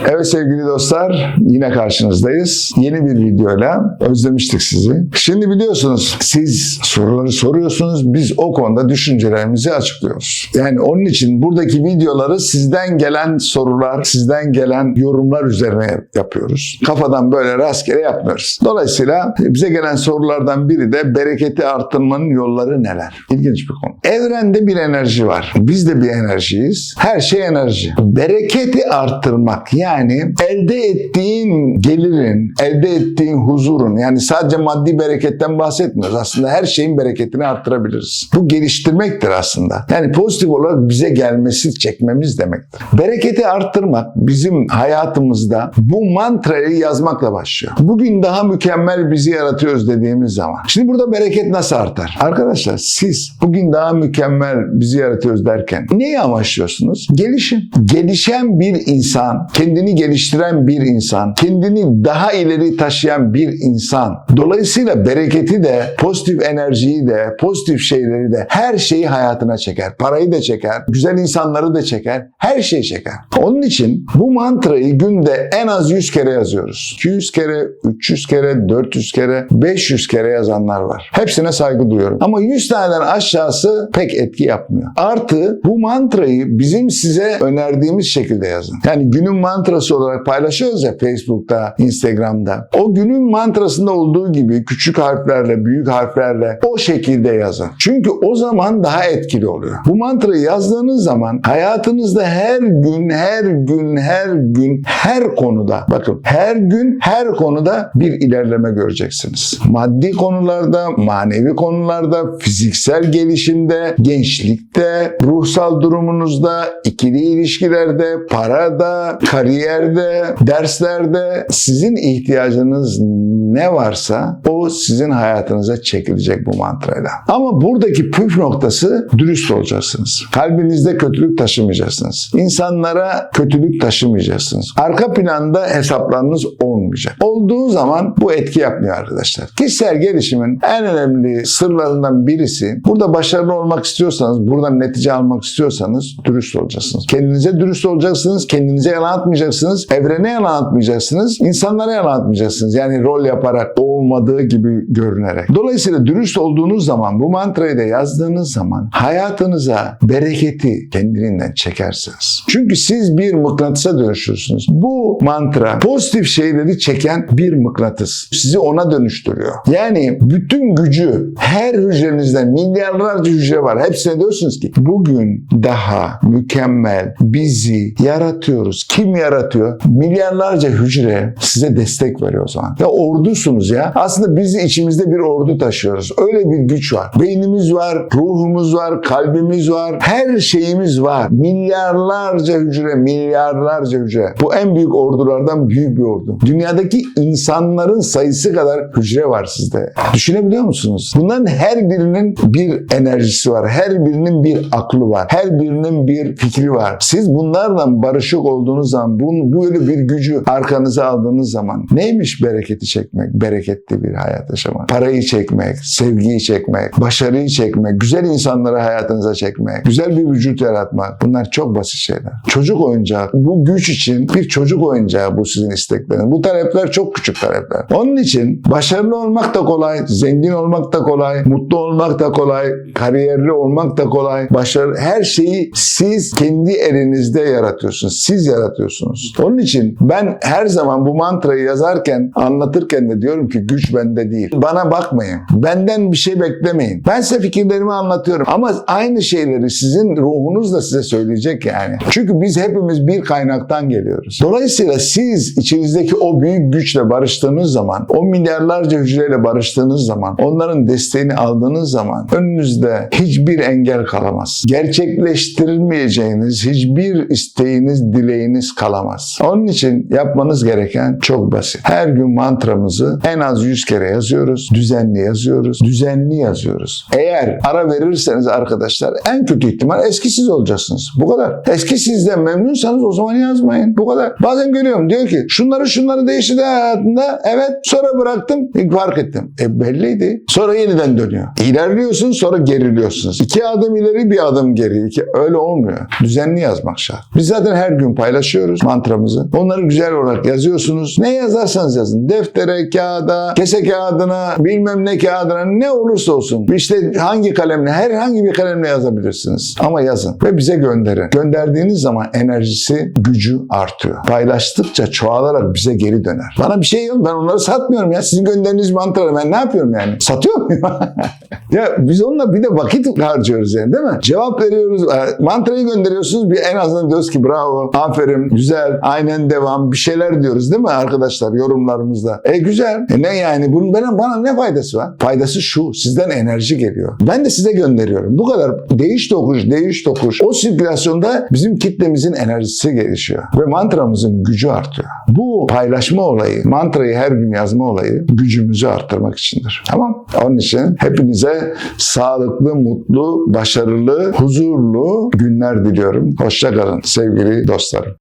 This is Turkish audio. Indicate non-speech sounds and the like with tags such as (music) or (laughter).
Evet sevgili dostlar yine karşınızdayız. Yeni bir videoyla özlemiştik sizi. Şimdi biliyorsunuz siz soruları soruyorsunuz biz o konuda düşüncelerimizi açıklıyoruz. Yani onun için buradaki videoları sizden gelen sorular, sizden gelen yorumlar üzerine yapıyoruz. Kafadan böyle rastgele yapmıyoruz. Dolayısıyla bize gelen sorulardan biri de bereketi arttırmanın yolları neler? İlginç bir konu. Evrende bir enerji var. Biz de bir enerjiyiz. Her şey enerji. Bereketi arttırmak yani elde ettiğin gelirin, elde ettiğin huzurun yani sadece maddi bereketten bahsetmiyoruz. Aslında her şeyin bereketini arttırabiliriz. Bu geliştirmektir aslında. Yani pozitif olarak bize gelmesi çekmemiz demektir. Bereketi arttırmak bizim hayatımızda bu mantrayı yazmakla başlıyor. Bugün daha mükemmel bizi yaratıyoruz dediğimiz zaman. Şimdi burada bereket nasıl artar? Arkadaşlar siz bugün daha mükemmel bizi yaratıyoruz derken neyi amaçlıyorsunuz? Gelişim. Gelişen bir insan, kendini geliştiren bir insan, kendini daha ileri taşıyan bir insan. Dolayısıyla bereketi de, pozitif enerjiyi de, pozitif şeyleri de her şeyi hayatına çeker. Parayı da çeker, güzel insanları da çeker, her şeyi çeker. Onun için bu mantrayı günde en az 100 kere yazıyoruz. 200 kere, 300 kere, 400 kere, 500 kere yazanlar var. Hepsine saygı duyuyorum. Ama 100 taneden aşağısı pek etki yapmıyor. Artı bu mantrayı bizim size önerdiğimiz şekilde yazın. Yani günün mantrası olarak paylaşıyoruz ya Facebook'ta, Instagram'da. O günün mantrasında olduğu gibi küçük harflerle, büyük harflerle o şekilde yazın. Çünkü o zaman daha etkili oluyor. Bu mantrayı yazdığınız zaman hayatınızda her gün, her gün, her gün, her konuda bakın her gün, her konuda bir ilerleme göreceksiniz. Maddi konularda, manevi konularda, fiziksel gelişimde, gençlikte, ruhsal durumunuzda, ikili ilişkilerde, parada, kariyerde, derslerde sizin ihtiyacınız ne varsa o sizin hayatınıza çekilecek bu mantrayla. Ama buradaki püf noktası dürüst olacaksınız. Kalbinizde kötülük taşımayacaksınız. İnsanlara kötülük taşımayacaksınız. Arka planda hesaplarınız olmayacak. Olduğu zaman bu etki yapmıyor arkadaşlar. Kişisel gelişimin en önemli sırlarından birisi burada başarılı olmak istiyorsanız, buradan netice almak istiyorsanız dürüst olacaksınız. Kendinize dürüst olacaksınız. Kendinize yalan atmayacaksınız. Evrene yalan atmayacaksınız. insanlara yalan atmayacaksınız. Yani rol yaparak olmadığı gibi görünerek. Dolayısıyla dürüst olduğunuz zaman bu mantrayı da yazdığınız zaman hayatınıza bereketi kendiliğinden çekersiniz. Çünkü siz bir mıknatısa dönüşürsünüz. Bu mantra pozitif şeyleri çeken bir mıknatıs. Sizi ona dönüştürüyor. Yani bütün gücü her hücrenizde milyarlarca hücre var. Hepsine diyorsunuz ki bugün daha mükemmel bizi yaratıyoruz. Kim yaratıyor? Milyarlarca hücre size destek veriyor o zaman. Ya ordusunuz ya. Aslında biz içimizde bir ordu taşıyoruz. Öyle bir güç var. Beynimiz var, ruhumuz var, kalbimiz var. Her şeyimiz var. Milyarlarca hücre, milyarlarca hücre. Bu en büyük ordulardan büyük bir ordu. Dünyadaki insanların sayısı kadar hücre var sizde. Düşünebiliyor musunuz? Bunların her birinin bir enerjisi var. Her birinin bir aklı var. Her birinin bir fikri var. Siz bunlarla barışık olduğunuz zaman, bu, böyle bir gücü arkanıza aldığınız zaman neymiş bereketi çekmek? Bereketli bir hayat yaşamak. Parayı çekmek, sevgiyi çekmek, başarıyı çekmek, güzel insanları hayatınıza çekmek, güzel bir vücut yaratmak. Bunlar çok basit şeyler. Çocuk oyuncağı. Bu güç için bir çocuk oyuncağı bu sizin istekleriniz. Bu talepler çok küçük talepler. Onun için başarılı olmak da kolay, zengin olmak da kolay, mutlu olmak da kolay, kariyerli olmak da kolay. Başarı her şeyi siz kendi elinizde yaratıyorsunuz. Siz yaratıyorsunuz. Onun için ben her zaman bu mantrayı yazarken, anlatırken de diyorum ki güç bende değil. Bana bakmayın. Benden bir şey beklemeyin. Ben size fikirlerimi anlatıyorum. Ama aynı şeyleri sizin ruhunuz da size söyleyecek yani. Çünkü biz hepimiz bir kaynaktan geliyoruz. Dolayısıyla siz içinizdeki o büyük güçle barıştığınız zaman, o milyarlarca hücreyle barıştığınız zaman, onların desteğini aldığınız zaman önünüzde hiçbir engel kalamaz. Gerçekleştirilmeyeceğiniz hiçbir isteğiniz, dileğiniz kalamaz. Onun için yapmanız gereken çok basit. Her gün mantramızı en az 100 kere yazıyoruz, düzenli yazıyoruz, düzenli yazıyoruz. Eğer ara verirseniz arkadaşlar en kötü ihtimal eski siz olacaksınız. Bu kadar. Eski sizden memnunsanız o zaman yazmayın. Bu kadar. Bazen görüyorum diyor ki şunları şunları değiştirdi hayatında. Evet sonra bıraktım fark ettim. E belliydi. Sonra yeniden dönüyor. İlerliyorsun sonra geriliyorsunuz. İki adım ileri bir adım geri. İki, öyle olmuyor. Düzenli yazmak şart. Biz zaten her gün paylaşıyoruz mantramızı. Onları güzel olarak yazıyorsunuz. Ne yazarsanız yazın. Deftere, kağıda, kese kağıdına, bilmem ne kağıdına ne olursa olsun. İşte hangi kalemle, herhangi bir kalemle yazabilirsiniz. Ama yazın ve bize gönderin. Gönderdiğiniz zaman enerjisi, gücü artıyor. Paylaştıkça çoğalarak bize geri döner. Bana bir şey yok. Ben onları satmıyorum ya. Sizin gönderdiğiniz mantraları ben ne yapıyorum yani? Satıyor muyum? (laughs) ya biz onunla bir de vakit harcıyoruz yani değil mi? Cevap veriyoruz. e, Mantrayı gönderiyorsunuz. Bir en azından diyoruz ki bravo, aferin, güzel, aynen devam bir şeyler diyoruz değil mi arkadaşlar yorumlarımızda? E güzel. E ne yani? Bunun bana, bana ne faydası var? Faydası şu. Sizden enerji geliyor. Ben de size gönderiyorum. Bu kadar. Değiş tokuş, değiş tokuş. O sirkülasyonda bizim kitlemizin enerjisi gelişiyor. Ve mantramızın gücü artıyor. Bu paylaşma olayı, mantrayı her gün yazma olayı gücümüzü arttırmak içindir. Tamam? Onun için hepinize sağlıklı, mutlu, başarılı, huzurlu günler diliyorum. Hoşça kalın sevgili dostlarım.